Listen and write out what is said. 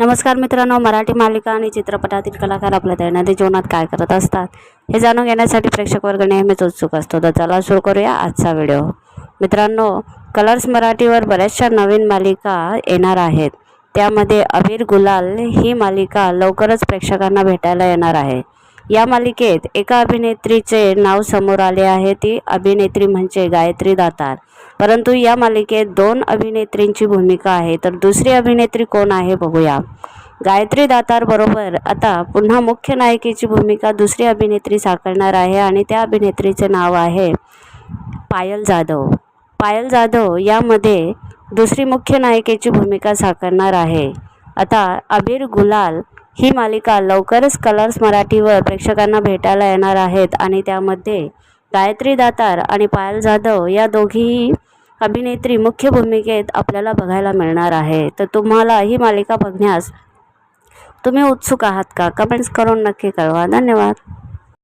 नमस्कार मित्रांनो मराठी मालिका आणि चित्रपटातील कलाकार आपल्या दैनंदिन जीवनात काय करत असतात हे जाणून घेण्यासाठी प्रेक्षक वर्ग नेहमीच उत्सुक असतो. तर चला सुरू करूया आजचा व्हिडिओ. मित्रांनो कलर्स मराठीवर बऱ्याचशा नवीन मालिका येणार आहेत. त्यामध्ये अबीर गुलाल ही मालिका लवकरच प्रेक्षकांना भेटायला येणार आहे. या मालिकेत एका अभिनेत्रीचे नाव समोर आले आहे. ती अभिनेत्री म्हणजे गायत्री दातार. परंतु या मालिकेत दोन अभिनेत्रींची भूमिका आहे. तर दुसरी अभिनेत्री कोण आहे बघूया. गायत्री दातार बरोबर आता पुन्हा मुख्य नायिकेची भूमिका दुसरी अभिनेत्री साकारणार आहे आणि त्या अभिनेत्रीचे नाव आहे पायल जाधव. पायल जाधव यामध्ये दुसरी मुख्य नायिकेची भूमिका साकारणार आहे. आता अबीर गुलाल ही मालिका लवकरच कलर्स मराठीवर प्रेक्षकांना भेटायला येणार आहेत आणि त्यामध्ये गायत्री दातार आणि पायल जाधव या दोघीही अभिनेत्री मुख्य भूमिकेत आपल्याला बघायला मिळणार आहे तर तुम्हाला ही मालिका बघण्यास तुम्ही उत्सुक आहात का? कमेंट्स करून नक्की कळवा. धन्यवाद.